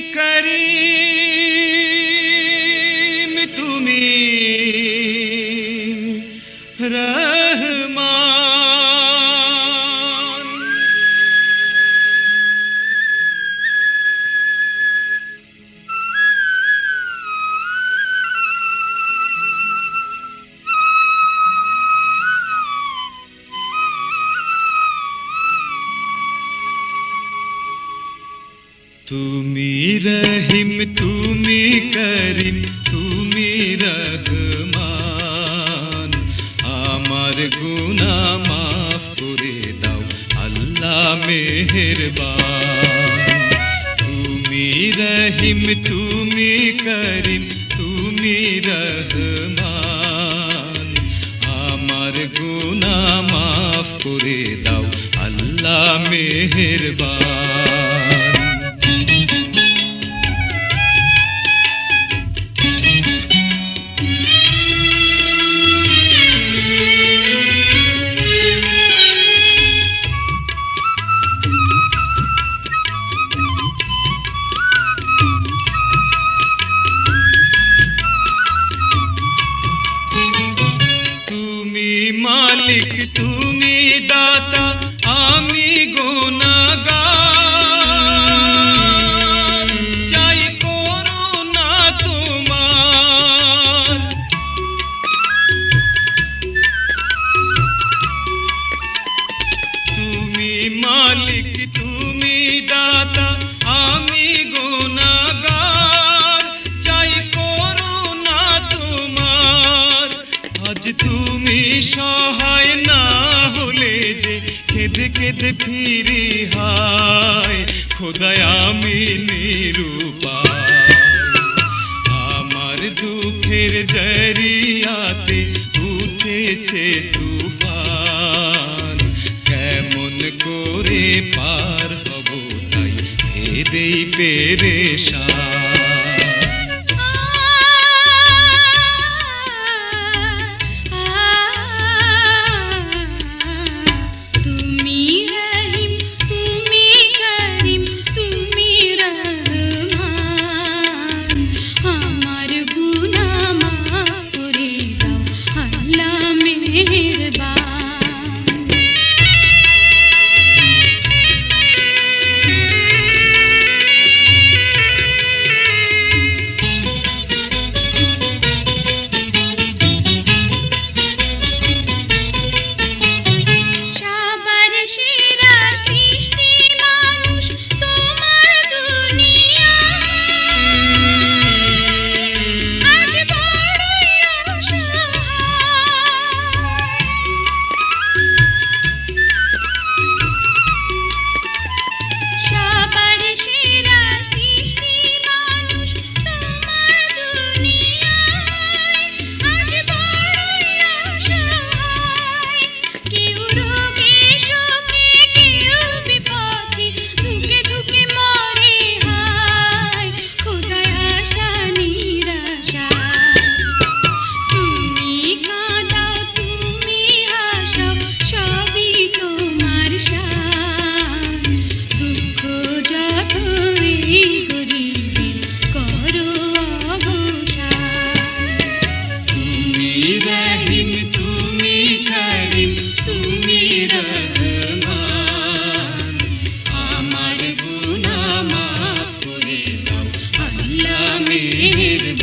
করিম তুমি রহিম, তুমি করিম, তুমি রহমান। আমার গুনা মাফ করে দাও, আল্লাহ মেহেরবান। তুমি রহিম, তুমি করিম, তুমি রহমান। আমার গুনা মাফ করে দাও, আল্লাহ মেহেরবান। দাতা আমি গুনাগার। চাই করুণা তোমার। তুমি মালিক, তুমি দাতা, আমি চাই তোমার। তুমি সহায় না কেঁদে কেঁদে ফিরি হায়, খোদায় আমি নিরুপায়। আমার দুঃখের দরিয়াতে উঠেছে তুফান। কেমন করে পার হব তাই ভেবেই পেরেশান। মেহেরবান